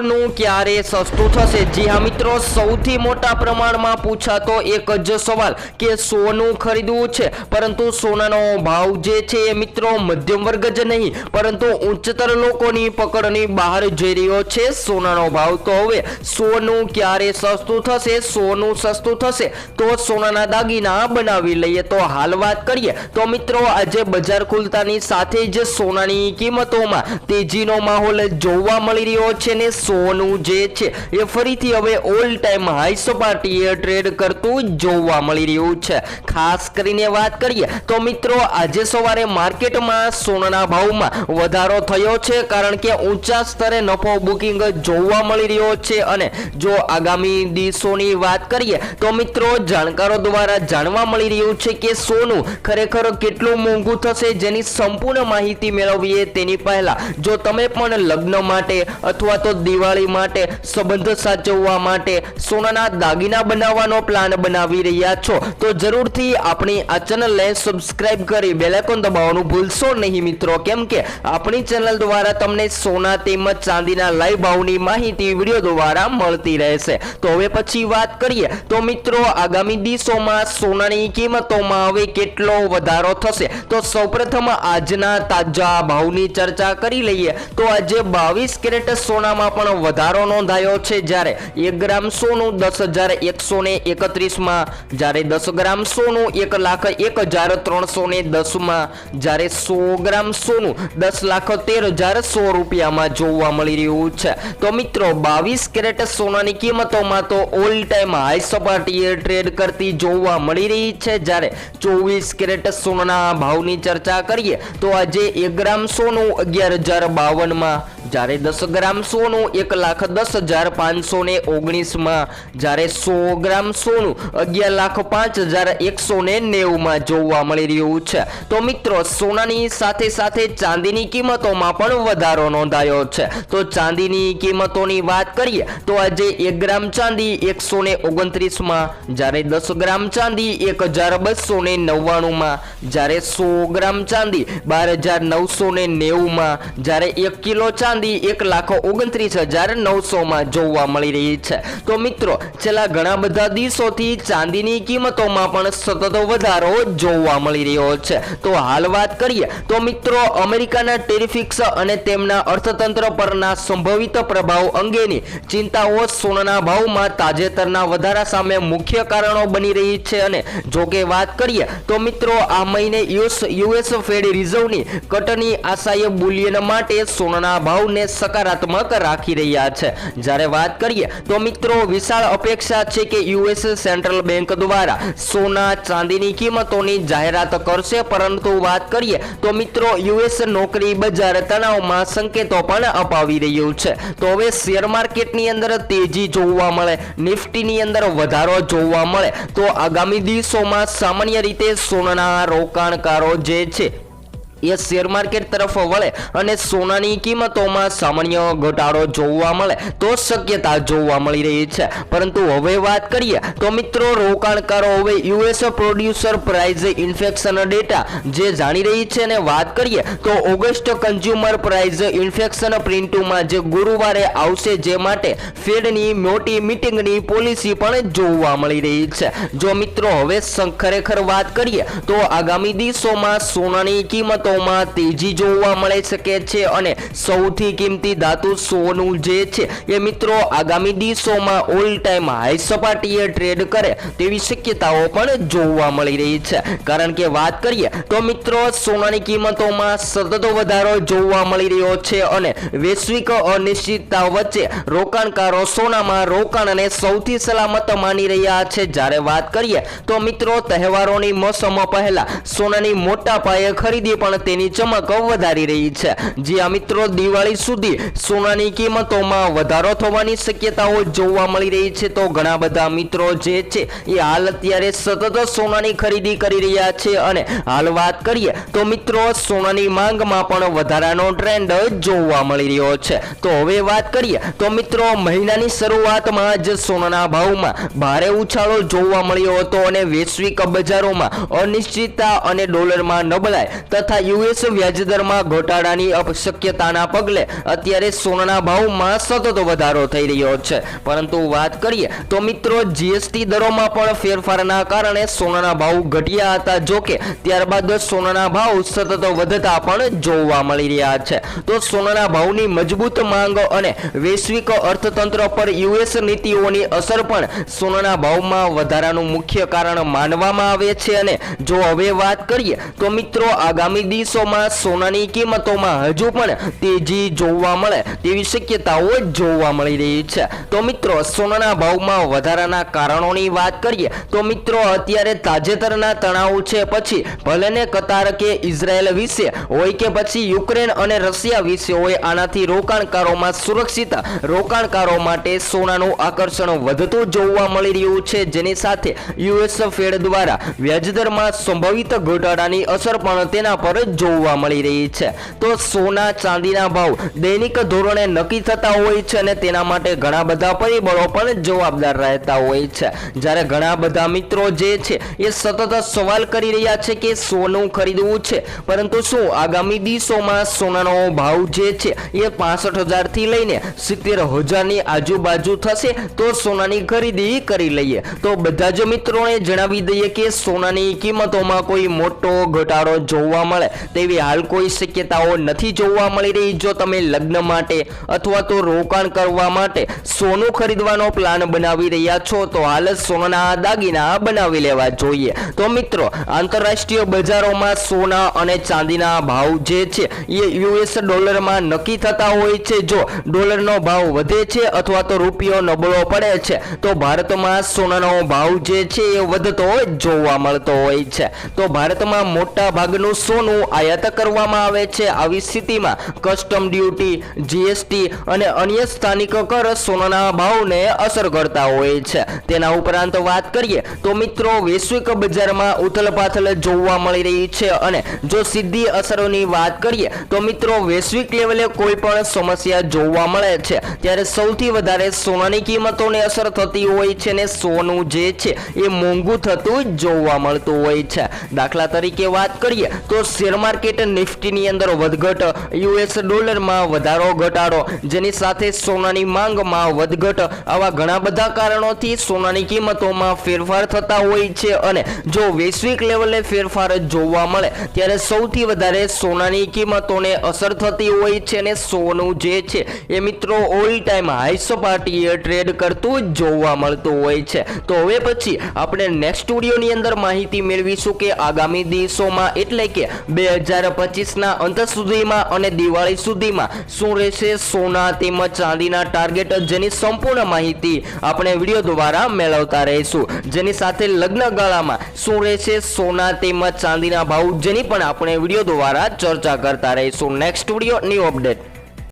સોનું ક્યારે સસ્તું થશે? જી હા મિત્રો, સૌથી મોટા પ્રમાણમાં પૂછાતો એક જ સવાલ કે સોનું ખરીદવું છે? પરંતુ સોનાનો ભાવ જે છે એ મિત્રો મધ્યમ વર્ગ જ નહીં, પરંતુ ઉચ્ચતર લોકોની પકડની બહાર જઈ રહ્યો છે સોનાનો ભાવ. તો હવે સોનું ક્યારે સસ્તું થશે? સોનું સસ્તું થશે તો સોનાના દાગીના બનાવી લઈએ. તો હાલ વાત કરીએ તો મિત્રો, આજે બજાર ખુલતાની સાથે જ સોનાની કિંમતોમાં તેજીનો માહોલ જોવા મળી રહ્યો છે ને સોનું જે છે એ ફરીથી હવે ઓલ ટાઈમ હાઈ સપાટીએ ટ્રેડ કરતું જોવા મળી રહ્યું છે. ખાસ કરીને વાત કરીએ તો મિત્રો આજે સવારે માર્કેટમાં સોનાના ભાવમાં વધારો થયો છે કારણ કે ઊંચા સ્તરે નફો બુકિંગ જોવા મળી રહ્યો છે અને જો આગામી દિવસોની વાત કરીએ તો મિત્રો જાણકારો દ્વારા જાણવા મળી રહ્યું છે કે સોનું ખરેખર કેટલું મોંઘું થશે જેની સંપૂર્ણ માહિતી મેળવીએ તેની પહેલા જો તમે પણ લગ્ન માટે અથવા તો દિવાળી માટે સંબંધ સાચવવા માટે સોનાના દાગીના બનાવવાનો પ્લાન બનાવી રહ્યા છો. તો જરૂરથી આપણી આ ચેનલને સબસ્ક્રાઇબ કરી બેલેકોન દબાવવાનું ભૂલશો નહીં મિત્રો. કેમ કે આપણી ચેનલ દ્વારા તમને સોના તેમજ ચાંદીના લાઈવ ભાવની માહિતી વીડિયો દ્વારા મળતી રહેશે. તો હવે પછી વાત કરીએ. તો મિત્રો, આગામી દિવસોમાં સોનાની કિંમતોમાં હવે કેટલો વધારો થશે? તો સૌપ્રથમ આજના તાજા ભાવની ચર્ચા કરી લઈએ. તો આજે બાવીસ કેરેટ સોનામાં પણ વધારો નોંધાયો છે જ્યારે એક ગ્રામ સોનું દસ હજાર એકસો ને એકત્રીસમાં, જ્યારે દસ ગ્રામ સોનું એક લાખ એક હજાર ત્રણસો ને દસમાં, જ્યારે સો ગ્રામ સોનું દસ લાખ તેર હજાર સો રૂપિયામાં જોવા મળી રહ્યું છે. તો મિત્રો, બાવીસ કેરેટ સોનાની કિંમતોમાં તો ઓલ ટાઈમ હાઈ સપાટીએ ટ્રેડ કરતી જોવા મળી રહી છે. જ્યારે ચોવીસ કેરેટ સોનાના ભાવની ચર્ચા કરીએ, તો આજે એક ગ્રામ સોનું અગિયાર હજાર બાવનમાં જ્યારે દસ ગ્રામ સોનું, એક લાખ દસ હજાર પાંચસો ને ઓગણીસમાં. જ્યારે સો ગ્રામ સોનું, અગિયાર લાખ પાંચ હજાર એકસો ને નેવુંમાં જોવા મળી રહ્યું છે. તો મિત્રો, સોનાની સાથે સાથે ચાંદીની કિંમતોમાં પણ વધારો નોંધાયો છે. તો ચાંદીની કિંમતોની વાત કરીએ, તો આજે એક ગ્રામ ચાંદી એકસો ને ઓગણત્રીસમાં. જ્યારે દસ ગ્રામ ચાંદી એક હજાર બસો ને નવ્વાણુંમાં. જ્યારે સો ગ્રામ ચાંદી બાર હજાર નવસો ને નેવુંમાં. જ્યારે એક કિલો ચાંદી એક લાખ ઓગણત્રીસ હજાર નવસોમાં જોવા મળી રહી છે. તો મિત્રો, છેલ્લા ઘણા બધા દિવસોથી ચાંદીની કિંમતોમાં પણ સતત વધારો જોવા મળી રહ્યો છે. તો હાલ વાત કરીએ, તો મિત્રો, અમેરિકાના ટેરિફિક્સ અને તેમના અર્થતંત્ર પરના સંભવિત પ્રભાવ અંગેની ચિંતાઓ સોનાના ભાવમાં તાજેતરના વધારા સામે મુખ્ય કારણો બની રહી છે અને જો કે વાત કરીએ, તો મિત્રો, આ મહિને યુએસ યુએસ ફેડ રિઝર્વની કટની આશાએ બુલિયન માટે સોનાના ભાવને સકારાત્મક રાખી રહ્યા છે. જ્યારે વાત કરીએ તો મિત્રો વિશાળ અપેક્ષા છે કે યુએસ સેન્ટ્રલ બેંક દ્વારા સોના ચાંદીની કિંમતોની જાહેરાત કરશે. પરંતુ વાત કરીએ તો મિત્રો યુએસ નોકરી બજાર તણાવમાં સંકેતો પણ અપાવી રહ્યું છે. તો હવે શેર માર્કેટની અંદર તેજી જોવા મળે, નિફ્ટીની અંદર વધારો જોવા મળે. તો આગામી દિવસોમાં સામાન્ય રીતે સોનાના રોકાણકારો જે છે એ શેર માર્કેટ તરફ વળે અને સોનાની કિંમતોમાં સામાન્ય ઘટાડો જોવા મળે તો શક્યતા જોવા મળી રહી છે. પરંતુ હવે વાત કરીએ તો મિત્રો રોકાણકારો હવે US producer price infection data જે જાણી રહી છે ને વાત કરીએ તો ઓગસ્ટ કન્ઝ્યુમર પ્રાઇઝ ઇન્ફેક્શન પ્રિન્ટમાં જે ગુરુવારે આવશે જે માટે ફેડની મોટી મીટિંગની પોલિસી પણ જોવા મળી રહી છે. જો મિત્રો હવે ખરેખર વાત કરીએ તો આગામી દિવસોમાં સોનાની કિંમતો કિંમતોમાં તેજી જોવા મળી શકે છે અને સૌથી કિંમતી ધાતુ સોનું જે છે એ મિત્રો આગામી દિવસોમાં ઓલ ટાઈમ હાઈ સપાટીએ ટ્રેડ કરે તેવી શક્યતાઓ પણ જોવા મળી રહી છે. કારણ કે વાત કરીએ તો મિત્રો સોનાની કિંમતોમાં સતત વધારો જોવા મળી રહ્યો છે અને વૈશ્વિક અનિશ્ચિતતા વચ્ચે રોકાણકારો સોનામાં રોકાણને સૌથી સલામત માની રહ્યા છે. જ્યારે વાત કરીએ તો મિત્રો તહેવારોની મોસમ પહેલા સોનાની મોટા પાયે ખરીદી પણ તેની ચમક વધારી રહી છે. જે આ મિત્રો દિવાળી સુધી સોનાની કિંમતોમાં વધારો થવાની શક્યતાઓ જોવા મળી રહી છે. તો ઘણા બધા મિત્રો જે છે, એ હાલ અત્યારે સતત સોનાની ખરીદી કરી રહ્યા છે. અને હાલ વાત કરીએ, તો મિત્રો સોનાની માંગમાં પણ વધારાનો ટ્રેન્ડ જોવા મળી રહ્યો છે. તો હવે વાત કરીએ, તો મિત્રો મહિનાની શરૂઆતમાં જ સોનાના ભાવમાં ભારે ઉછાળો જોવા મળ્યો હતો. અને વૈશ્વિક બજારોમાં અનિશ્ચિતતા અને ડોલરમાં નબળાઈ તથા યુએસ વ્યાજદરમાં ઘોટાડાની અપશક્યતાના પગલે અત્યારે સોનાના ભાવમાં સતત વધારો થઈ રહ્યો છે. પરંતુ વાત કરીએ તો મિત્રો જીએસટી દરોમાં પણ ફેરફારના કારણે સોનાના ભાવ ઘટ્યા હતા. જોકે ત્યારબાદ સોનાના ભાવ સતત વધતા પણ જોવા મળી રહ્યા છે. તો સોનાના ભાવની મજબૂત માંગ અને વૈશ્વિક અર્થતંત્ર પર યુએસ નીતિઓની અસર પણ સોનાના ભાવમાં વધારાનું મુખ્ય કારણ માનવામાં આવે છે. અને જો હવે વાત કરીએ તો મિત્રો, આગામી દિવસોમાં સોનાની કિંમતોમાં હજુ પણ તેજી જોવા મળે તેવી શક્યતાઓ જોવા મળી રહી છે. તો મિત્રો, સોનાના ભાવમાં વધારાના કારણોની વાત કરીએ, તો મિત્રો, અત્યારે તાજેતરના તણાવ છે. પછી ભલેને કતાર કે ઇઝરાયલ વિશે હોય કે પછી યુક્રેન અને રશિયા વિશે હોય, આનાથી રોકાણકારોમાં સુરક્ષિત રોકાણકારો માટે સોનાનું આકર્ષણ વધતું જોવા મળી રહ્યું છે. જેની સાથે યુએસ ફેડ દ્વારા વ્યાજદરમાં સંભવિત ઘટાડાની અસર પણ તેના પર જોવા મળી રહી છે. તો સોના ચાંદીના ભાવ દૈનિક ધોરણે નક્કી થતા હોય છે અને તેના માટે ઘણા બધા પરિબળો પણ જવાબદાર રહેતા હોય છે. જ્યારે ઘણા બધા મિત્રો જે છે, એ સતત સવાલ કરી રહ્યા છે કે સોનું ખરીદવું છે. પરંતુ શું આગામી દિવસોમાં સોનાનો ભાવ જે છે, એ પાસઠ હજારથી લઈને સિત્તેર હજારની આજુબાજુ થશે? તો સોનાની ખરીદી કરી લઈએ. તો બધા જ મિત્રોને જણાવી દઈએ કે સોનાની કિંમતોમાં કોઈ મોટો ઘટાડો જોવા મળે. તેવી હાલ કોઈ શક્યતાઓ નથી જોવા મળી રહી. જો તમે લગ્ન માટે અથવા તો રોકાણ કરવા માટે સોનું ખરીદવાનો પ્લાન બનાવી રહ્યા છો, તો હાલ જ સોનાના દાગીના બનાવી લેવા જોઈએ. તો મિત્રો, આંતરરાષ્ટ્રીય બજારોમાં સોના અને ચાંદીના ભાવ જે છે, એ યુએસ ડોલરમાં નક્કી થતા હોય છે. જો ડોલરનો ભાવ વધે છે અથવા તો રૂપિયો નબળો પડે છે, તો ભારતમાં સોનાનો ભાવ જે છે એ વધતો જોવા મળતો હોય છે. તો ભારતમાં મોટા ભાગનું સોનું આયાત કરવામાં આવે છે. આવી સ્થિતિમાં કસ્ટમ ડ્યુટી જીએસટી અને અન્ય સ્થાનિક કર સોનાના ભાવને અસર કરતા હોય છે. તેના ઉપરાંત વાત કરીએ તો મિત્રો, વૈશ્વિક બજારમાં ઉથલપાથલ જોવા મળી રહી છે અને જો સીધી અસરોની વાત કરીએ તો મિત્રો, વૈશ્વિક લેવલે કોઈ પણ સમસ્યા જોવા મળે છે. ત્યારે સૌથી વધારે સોનાની કિંમતોને અસર થતી હોય છે ને સોનું જે છે એ મોંઘું થતું જોવા મળતું હોય છે. દાખલા તરીકે વાત કરીએ તો શેર માર્કેટ નિફ્ટીની અંદર વધઘટ યુએસ ડોલરમાં વધારો ઘટાડો, જેની સાથે સોનાની માંગમાં વધઘટ. આવા ઘણા બધા કારણોથી સોનાની કિંમતોમાં ફેરફાર થતા હોય છે અને જો વૈશ્વિક લેવલે ફેરફાર જોવા મળે, ત્યારે સૌથી વધારે સોનાની કિંમતોને અસર થતી હોય છે અને સોનું જે છે એ મિત્રો ઓલ ટાઈમ હાઈ સપાટીએ ટ્રેડ કરતું જોવા મળતું હોય છે. તો હવે પછી આપણે નેક્સ્ટ સ્ટુડિયોની અંદર માહિતી મેળવીશું કે આગામી દિવસોમાં એટલે કે બે હજાર પચીસના અંત સુધીમાં અને દિવાળી સુધીમાં શું રહેશે? સોના તેમજ ચાંદીના ટાર્ગેટ જેની સંપૂર્ણ માહિતી આપણે વીડિયો દ્વારા મેળવતા રહીશું. જેની સાથે લગ્ન ગાળામાં શું રહેશે? સોના તેમજ ચાંદીના ભાવ જેની પણ આપણે વીડિયો દ્વારા ચર્ચા કરતા રહીશું. Next video new update